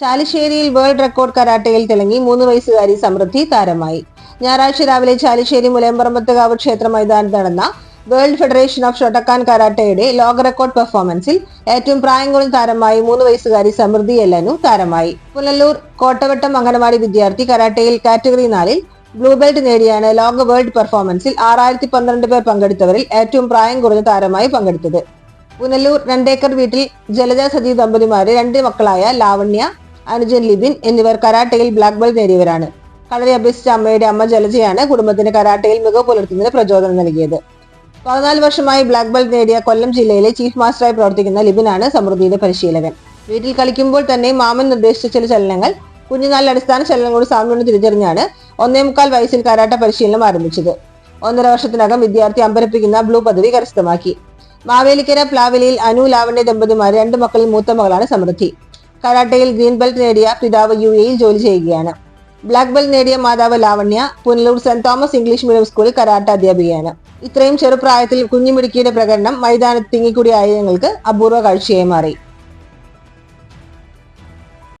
ചാലിശ്ശേരിയിൽ world record കരാട്ടയിൽ തിളങ്ങി മൂന്ന് വയസ്സുകാരി സമൃദ്ധി താരമായി. ഞായറാഴ്ച രാവിലെ ചാലിശ്ശേരി മുലയമ്പറമ്പത്തുകാവ് ക്ഷേത്ര മൈതാനത്ത് നടന്ന വേൾഡ് ഫെഡറേഷൻ ഓഫ് ഷൊട്ടക്കാൻ കരാട്ടയുടെ ലോക റെക്കോർഡ് പെർഫോമൻസിൽ ഏറ്റവും പ്രായം കുറഞ്ഞ താരമായി മൂന്ന് വയസ്സുകാരി സമൃദ്ധി എല്ലനു താരമായി. പുനലൂർ കോട്ടവട്ടം അംഗനവാടി വിദ്യാർത്ഥി കരാട്ടയിൽ കാറ്റഗറി നാലിൽ ബ്ലൂ ബെൽറ്റ് നേടിയാണ് ലോക വേൾഡ് പെർഫോമൻസിൽ ആറായിരത്തി പന്ത്രണ്ട് പേർ പങ്കെടുത്തവരിൽ ഏറ്റവും പ്രായം കുറഞ്ഞ താരമായി പങ്കെടുത്തത്. പുനലൂർ രണ്ടേക്കർ വീട്ടിൽ ജലജ സജീവ് ദമ്പതിമാരെ രണ്ട് മക്കളായ ലാവണ്യ അനുജൻ ലിബിൻ എന്നിവർ കരാട്ടയിൽ ബ്ലാക്ക് ബെൽറ്റ് നേടിയവരാണ്. കളരി അഭ്യസിച്ച അമ്മയുടെ അമ്മ ജലജയാണ് കുടുംബത്തിന് കരാട്ടയിൽ മികവ് പുലർത്തുന്നതിന് പ്രചോദനം നൽകിയത്. പതിനാല് വർഷമായി ബ്ലാക്ക് ബെൽറ്റ് നേടിയ കൊല്ലം ജില്ലയിലെ ചീഫ് മാസ്റ്ററായി പ്രവർത്തിക്കുന്ന ലിബിനാണ് സമൃദ്ധിയുടെ പരിശീലകൻ. വീട്ടിൽ കളിക്കുമ്പോൾ തന്നെ മാമൻ നിർദ്ദേശിച്ച ചില ചലനങ്ങൾ കുഞ്ഞുനാളിൽ അടിസ്ഥാന ചലനങ്ങളോട് സാമ്യം തിരിച്ചറിഞ്ഞാണ് ഒന്നേ മുക്കാൽ വയസ്സിൽ കരാട്ട പരിശീലനം ആരംഭിച്ചത്. ഒന്നര വർഷത്തിനകം വിദ്യാർത്ഥി അമ്പരപ്പിക്കുന്ന ബ്ലൂ പദവി കരസ്ഥമാക്കി. മാവേലിക്കര പ്ലാവലിയിൽ അനു ലാവണ്യ ദമ്പതിമാർ രണ്ട് മക്കളിൽ മൂത്ത മകളാണ് സമൃദ്ധി. കരാട്ടയിൽ ഗ്രീൻ ബെൽറ്റ് നേടിയ പിതാവ് യു എയിൽ ജോലി ചെയ്യുകയാണ്. ബ്ലാക്ക് ബെൽറ്റ് നേടിയ മാതാവ് Lavanya Punalur saint Thomas English medium സ്കൂളിൽ കരാട്ട അധ്യാപികയാണ്. ഇത്രയും ചെറുപ്രായത്തിൽ കുഞ്ഞുമിടുക്കിയുടെ പ്രകടനം മൈതാനത്ത് തിങ്ങിക്കൂടിയ ആയുധങ്ങൾക്ക് അപൂർവ കാഴ്ചയായി മാറി.